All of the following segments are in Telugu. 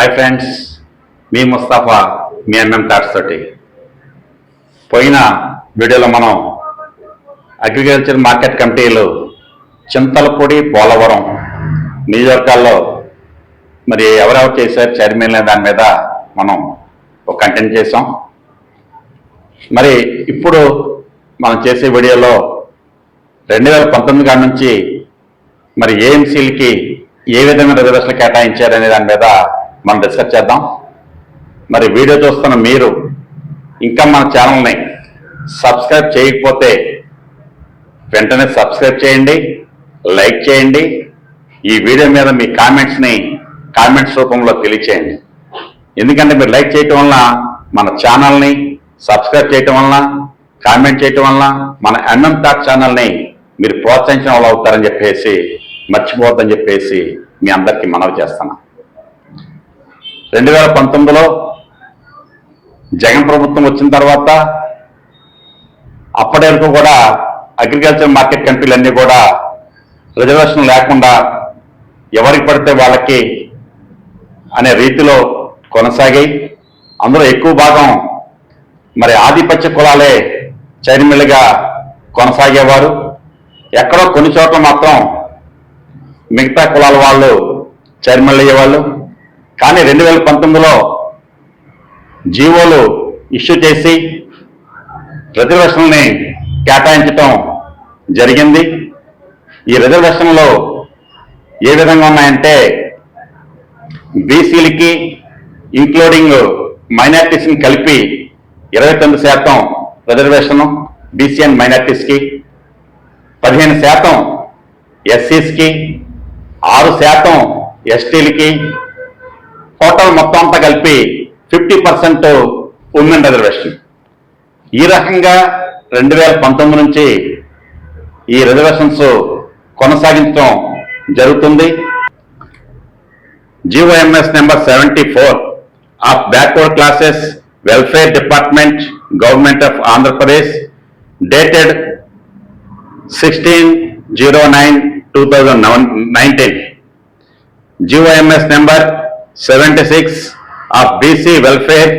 హాయ్ ఫ్రెండ్స్ మీ ముస్తాఫా మీ ఎంఎం థాట్స్ తోటి. పోయిన వీడియోలో మనం అగ్రికల్చర్ మార్కెట్ కమిటీలు చింతలపూడి పోలవరం నియోజకవర్గాల్లో మరి ఎవరెవరు చేశారు చైర్మన్ దాని మీద మనం ఒక కంటెంట్ చేసాం మరి ఇప్పుడు మనం చేసే వీడియోలో రెండు వేల పంతొమ్మిది కాడి నుంచి మరి ఏఎంసీలకి ఏ విధమైన రిజర్వేషన్లు కేటాయించారనే దాని మీద మనం డిస్కస్ చేద్దాం. మరి వీడియో చూస్తున్న మీరు ఇంకా మన ఛానల్ని సబ్స్క్రైబ్ చేయకపోతే వెంటనే సబ్స్క్రైబ్ చేయండి లైక్ చేయండి ఈ వీడియో మీద మీ కామెంట్స్ని కామెంట్స్ రూపంలో తెలియచేయండి. ఎందుకంటే మీరు లైక్ చేయటం వలన మన ఛానల్ని సబ్స్క్రైబ్ చేయటం వలన కామెంట్ చేయటం వలన మన ఎన్ఎం టాక్ ఛానల్ని మీరు ప్రోత్సహించిన వాళ్ళు అవుతారని చెప్పేసి మర్చిపోవద్దని చెప్పేసి మీ అందరికీ మనవి చేస్తున్నాను రెండు వేల పంతొమ్మిదిలో జగన్ ప్రభుత్వం వచ్చిన తర్వాత అప్పటి వరకు కూడా అగ్రికల్చర్ మార్కెట్ కంపెనీలన్నీ కూడా రిజర్వేషన్ లేకుండా ఎవరికి పడితే వాళ్ళకి అనే రీతిలో కొనసాగాయి. అందులో ఎక్కువ భాగం మరి ఆధిపత్య కులాలే చైర్మన్లుగా కొనసాగేవారు. ఎక్కడో కొన్ని చోట్ల మాత్రం మిగతా కులాల వాళ్ళు చైర్మన్లు అయ్యేవాళ్ళు కానీ రెండు వేల పంతొమ్మిదిలో జీవోలు ఇష్యూ చేసి రిజర్వేషన్ని కేటాయించటం జరిగింది. ఈ రిజర్వేషన్లో ఏ విధంగా ఉన్నాయంటే బీసీలకి ఇంక్లూడింగ్ మైనార్టీస్ని కలిపి ఇరవై తొమ్మిది శాతం రిజర్వేషను బీసీ అండ్ మైనార్టీస్కి పదిహేను శాతం ఎస్సీస్కి ఆరు శాతం ఎస్టీలకి టోటల్ మొత్తం అంతా కలిపి ఫిఫ్టీ పర్సెంట్ ఉమెన్ రిజర్వేషన్. ఈ రకంగా రెండు వేల పంతొమ్మిది నుంచి ఈ రిజర్వేషన్స్ కొనసాగించడం జరుగుతుంది. GOMS number seventy four of backward classes welfare department government of Andhra Pradesh dated sixteen zero nine two thousand nineteen. Seventy six of BC welfare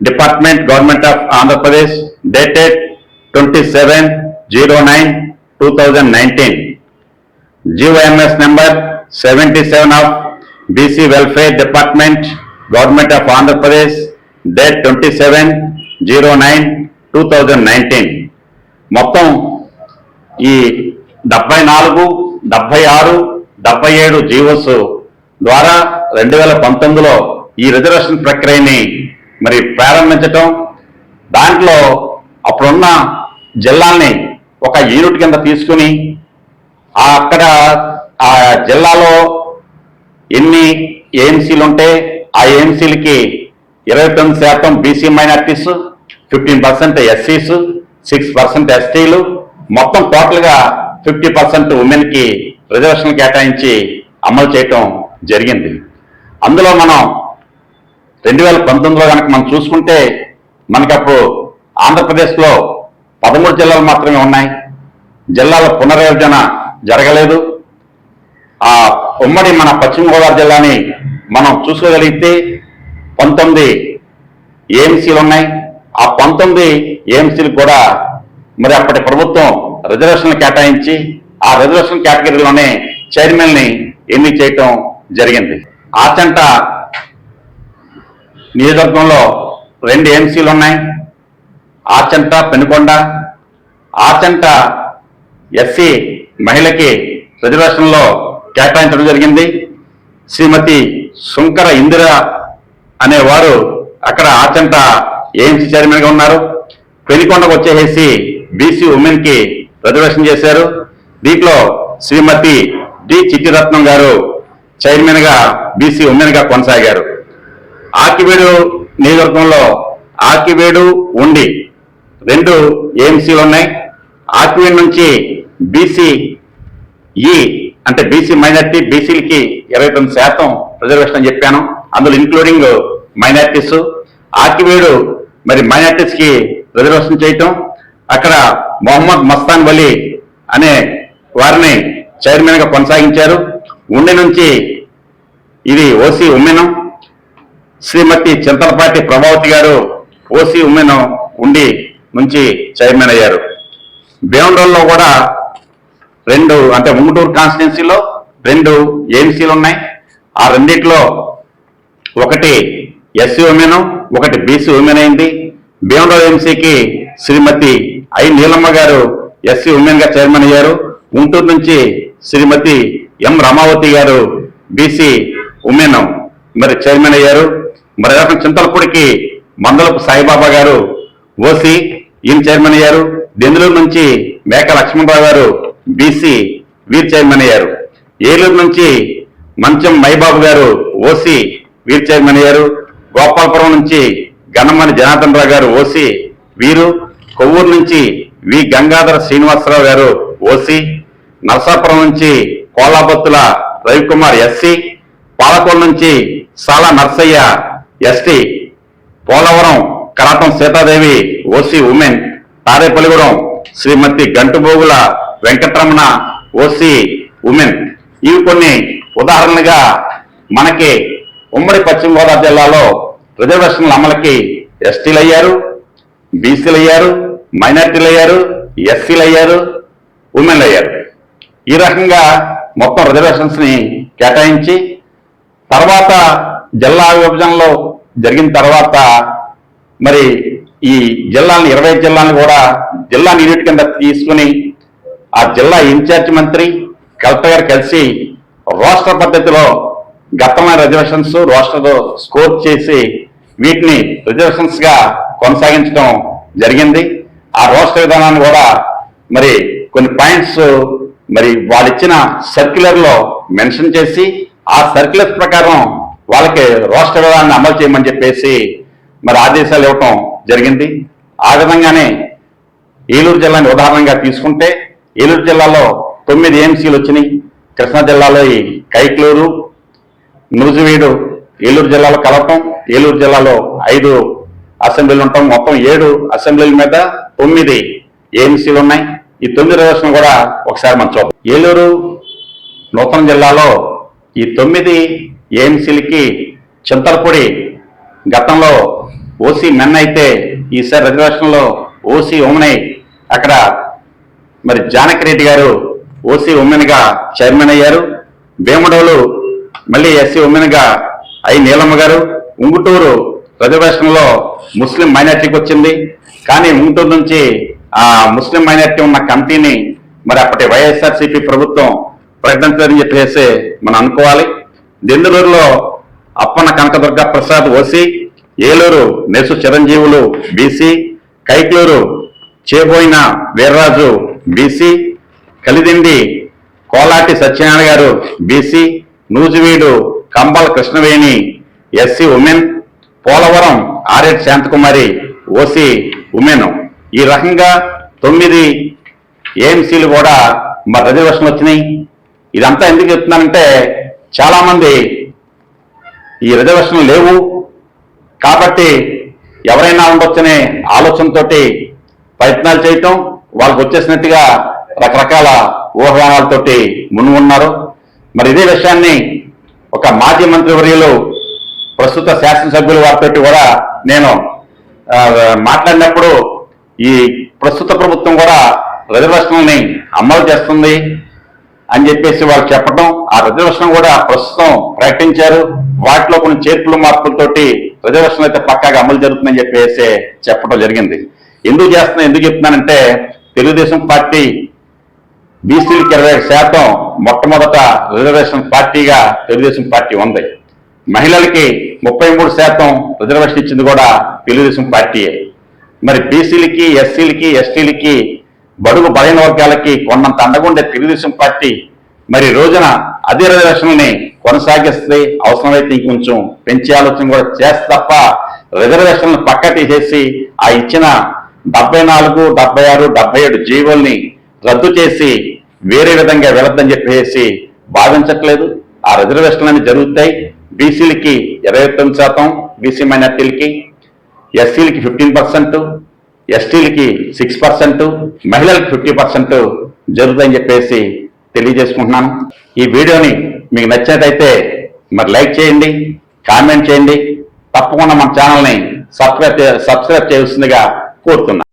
department government of Andhra Pradesh dated twenty seven zero nine two thousand nineteen GOMS number seventy seven of BC welfare department government of Andhra Pradesh date twenty seven zero nine two thousand nineteen మొత్తం ఈ డెబ్బై నాలుగు డెబ్బై ఆరు డెబ్బై ఏడు జీవోస్ ద్వారా రెండు వేల పంతొమ్మిదిలో ఈ రిజర్వేషన్ ప్రక్రియని మరి ప్రారంభించటం దాంట్లో అప్పుడున్న జిల్లాల్ని ఒక యూనిట్ కింద తీసుకుని ఆ అక్కడ ఆ జిల్లాలో ఎన్ని ఏఎంసీలు ఉంటే ఆ ఏఎంసీలకి ఇరవై తొమ్మిది శాతం బీసీ మైనార్టీస్ ఫిఫ్టీన్ పర్సెంట్ ఎస్సీస్ సిక్స్ పర్సెంట్ ఎస్టీలు మొత్తం టోటల్గా ఫిఫ్టీ పర్సెంట్ ఉమెన్కి రిజర్వేషన్ కేటాయించి అమలు చేయటం జరిగింది. అందులో మనం రెండు వేల పంతొమ్మిదిలో కనుక మనం చూసుకుంటే మనకప్పుడు ఆంధ్రప్రదేశ్లో పదమూడు జిల్లాలు మాత్రమే ఉన్నాయి. జిల్లాల పునర్విభజన జరగలేదు. ఆ ఉమ్మడి మన పశ్చిమ గోదావరి జిల్లాని మనం చూసుకోగలిగితే పంతొమ్మిది ఏఎంసీలు ఉన్నాయి. ఆ పంతొమ్మిది ఏఎంసీలు కూడా మరి అప్పటి ప్రభుత్వం రిజర్వేషన్లు కేటాయించి ఆ రిజర్వేషన్ కేటగిరీలోనే చైర్మన్ని ఎన్ని చేయటం జరిగింది. ఆచంట నియోజకవర్గంలో రెండు ఏఎంసీలు ఉన్నాయి ఆచంట పెనుకొండ ఆచంట ఎస్సీ మహిళకి రిజర్వేషన్లో కేటాయించడం జరిగింది. శ్రీమతి శుంకర ఇందిర అనేవారు అక్కడ ఆచంట ఏఎంసీ చైర్మన్గా ఉన్నారు. పెనుకొండకు వచ్చేసేసి బీసీ ఉమెన్కి రిజర్వేషన్ చేశారు. దీంట్లో శ్రీమతి డి చిట్టిరత్నం గారు చైర్మన్గా బీసీ ఉమెన్గా కొనసాగారు. ఆకివేడు నియోజకవర్గంలో ఆకివేడు ఉండి రెండు ఏఎంసీలు ఉన్నాయి. ఆకివేడు నుంచి బీసీ ఈ అంటే బీసీ మైనార్టీ బీసీలకి ఇరవై తొమ్మిది శాతం రిజర్వేషన్ అని చెప్పాను. అందులో ఇంక్లూడింగ్ మైనార్టీస్ ఆకివేడు మరి మైనార్టీస్కి రిజర్వేషన్ చేయటం. అక్కడ మొహమ్మద్ మస్తాన్ వలీ అనే వారిని చైర్మన్గా కొనసాగించారు. ఉండి నుంచి ఇది ఓసీ ఉమ్మెనం. శ్రీమతి చింతలపాటి ప్రభావతి గారు ఓసీ ఉమెన్ ఉండి నుంచి చైర్మన్ అయ్యారు. భీమవరంలో కూడా రెండు అంటే ముంగుటూరు కాన్స్టిట్యున్సీలో రెండు ఏఎంసీలు ఉన్నాయి. ఆ రెండిట్లో ఒకటి ఎస్సీ ఉమెన్ ఒకటి బీసీ ఉమెన్ అయింది. భీమవరం ఎంసీకి శ్రీమతి ఐ నీలమ్మ గారు ఎస్సీ ఉమెన్గా చైర్మన్ అయ్యారు. గుంటూరు నుంచి శ్రీమతి ఎం రమావతి గారు బీసీ ఉమెన్ మరి చైర్మన్ అయ్యారు. మరి చింతలపూడికి మందలపు సాయిబాబా గారు ఓసీ ఈయన చైర్మన్ అయ్యారు. దెందులూరు నుంచి మేక లక్ష్మణరావు గారు బీసీ వీర్ చైర్మన్ అయ్యారు. ఏలూరు నుంచి మంచం మైబాబు గారు ఓసీ వీర్ చైర్మన్ అయ్యారు. గోపాలపురం నుంచి గన్నమని జనార్దన్ రావు గారు ఓసీ వీరు. కొవ్వూరు నుంచి వి గంగాధర శ్రీనివాసరావు గారు ఓసీ. నరసాపురం నుంచి కోలాబత్తుల రవికుమార్ ఎస్సీ. పాలకోల నుంచి Sala Narsaiah ST Polavaram Karatam Sitadevi OC women Tadepalligudem శ్రీమతి గంటుబోగుల వెంకటరమణ ఓసీ ఉమెన్. ఇవి కొన్ని ఉదాహరణలుగా మనకి ఉమ్మడి పశ్చిమ గోదావరి జిల్లాలో రిజర్వేషన్ల అమలుకి ఎస్టీలు అయ్యారు బీసీలు అయ్యారు మైనార్టీలు అయ్యారు ఎస్సీలు అయ్యారు ఉమెన్లు అయ్యారు ఈ రకంగా మొత్తం రిజర్వేషన్స్ని కేటాయించి తర్వాత జిల్లా విభజనలో జరిగిన తర్వాత మరి ఈ జిల్లాని ఇరవై జిల్లాలను కూడా జిల్లా యూనిట్ కింద తీసుకుని ఆ జిల్లా ఇన్ఛార్జ్ మంత్రి కలెక్టర్ గారు కలిసి రాష్ట్ర పద్ధతిలో గతమైన రిజర్వేషన్స్ రాష్ట్రంలో స్కోర్ చేసి వీటిని రిజర్వేషన్స్గా కొనసాగించడం జరిగింది. ఆ రాష్ట్ర విధానాన్ని కూడా మరి కొన్ని పాయింట్స్ మరి వాళ్ళు ఇచ్చిన సర్క్యులర్లో మెన్షన్ చేసి ఆ సర్క్యులర్స్ ప్రకారం వాళ్ళకి రాష్ట్ర విధానాన్ని అమలు చేయమని చెప్పేసి మరి ఆదేశాలు ఇవ్వటం జరిగింది. ఆ విధంగానే ఏలూరు జిల్లాని ఉదాహరణగా తీసుకుంటే ఏలూరు జిల్లాలో తొమ్మిది ఏఎంసీలు వచ్చినాయి. కృష్ణా జిల్లాలో ఈ కైక్లూరు నూజివీడు ఏలూరు జిల్లాలో కలపం ఏలూరు జిల్లాలో ఐదు అసెంబ్లీలు ఉంటాం మొత్తం ఏడు అసెంబ్లీల మీద తొమ్మిది ఏఎంసీలు ఉన్నాయి. ఈ తొమ్మిది రిజర్వేషన్ కూడా ఒకసారి మనం చూద్దాం. ఏలూరు నూతన జిల్లాలో ఈ తొమ్మిది ఏఎంసీలకి చింతలపూడి గతంలో ఓసీ మెన్ అయితే ఈసారి రిజర్వేషన్లో ఓసీ ఉమెన్ అక్కడ మరి జానకిరెడ్డి గారు ఓసీ ఉమెన్గా చైర్మన్ అయ్యారు. భీమడోలు మళ్ళీ ఎస్సీ ఉమెన్గా ఐ నీలమ్మ గారు. ఉంగుటూరు రిజర్వేషన్లో ముస్లిం మైనార్టీకి వచ్చింది. కానీ ఉంగుటూరు నుంచి ఆ ముస్లిం మైనార్టీ ఉన్న కమిటీని మరి అప్పటి వైఎస్ఆర్సీపీ ప్రభుత్వం ప్రకటించారని చెప్పేసి మనం అనుకోవాలి. దెందులూరులో Appana Kanakadurga Prasad OC Eluru Nesu Chiranjeevulu BC Kaikaluru Cheboyina Veerraju BC Kalidindi Kolati Satyanarayana గారు BC Nuziveedu Kambala Krishnaveni SC women Polavaram ఆర్ఎడ్ Shanthakumari OC women. ఈ రకంగా తొమ్మిది ఏఎంసీలు కూడా మా రిజర్వేషన్ వచ్చినాయి. ఇదంతా ఎందుకు చెప్తున్నానంటే చాలామంది ఈ రిజర్వేషన్ లేవు. కాబట్టి ఎవరైనా ఉండొచ్చనే ఆలోచనతోటి ప్రయత్నాలు చేయటం వాళ్ళకు వచ్చేసినట్టుగా రకరకాల ఊహాగానాలతోటి మును ఉన్నారు. మరి ఇదే విషయాన్ని ఒక మాజీ మంత్రివర్యులు ప్రస్తుత శాసనసభ్యులు వారితో కూడా నేను మాట్లాడినప్పుడు ఈ ప్రస్తుత ప్రభుత్వం కూడా రిజర్వేషన్లని అమలు చేస్తుంది. అని చెప్పేసి వాళ్ళు చెప్పడం ఆ రిజర్వేషన్ కూడా ప్రస్తుతం ప్రకటించారు. వాటిలో కొన్ని చేర్పులు మార్పులతోటి రిజర్వేషన్ అయితే పక్కాగా అమలు జరుగుతుందని చెప్పేసి చెప్పడం జరిగింది. ఎందుకు చేస్తున్నా ఎందుకు చెప్తున్నానంటే తెలుగుదేశం పార్టీ బీసీలకి ఇరవై శాతం మొట్టమొదట రిజర్వేషన్ పార్టీగా తెలుగుదేశం పార్టీ ఉంది. మహిళలకి ముప్పై మూడు శాతం రిజర్వేషన్ ఇచ్చింది కూడా తెలుగుదేశం పార్టీయే. మరి బీసీలకి ఎస్సీలకి ఎస్టీలకి బడుగు బలైన వర్గాలకి కొన్నంత అండగుండే తెలుగుదేశం పార్టీ మరి రోజున అదే రిజర్వేషన్ని కొనసాగిస్తే అవసరమైతే ఇంకొంచెం పెంచే ఆలోచన కూడా చేస్తే తప్ప రిజర్వేషన్లు పక్క తీసేసి ఆ ఇచ్చిన డెబ్బై నాలుగు డెబ్బై ఆరు డెబ్బై ఏడు జీవోల్ని రద్దు చేసి వేరే విధంగా వెళద్దని చెప్పేసి భావించట్లేదు. ఆ రిజర్వేషన్లు అనేవి జరుగుతాయి. బీసీలకి ఇరవై తొమ్మిది శాతం బీసీ మైనార్టీలకి ఎస్సీలకి ఫిఫ్టీన్ పర్సెంట్ ఎస్టీలకి సిక్స్ పర్సెంట్ మహిళలకు ఫిఫ్టీ పర్సెంట్ జరుగుతుందని చెప్పేసి తెలియజేసుకుంటున్నాను. ఈ వీడియోని మీకు నచ్చినట్టయితే మరి లైక్ చేయండి కామెంట్ చేయండి. తప్పకుండా మన ఛానల్ని సబ్స్క్రైబ్ చే- సబ్స్క్రైబ్ చేయాల్సిందిగా కోరుతున్నాను.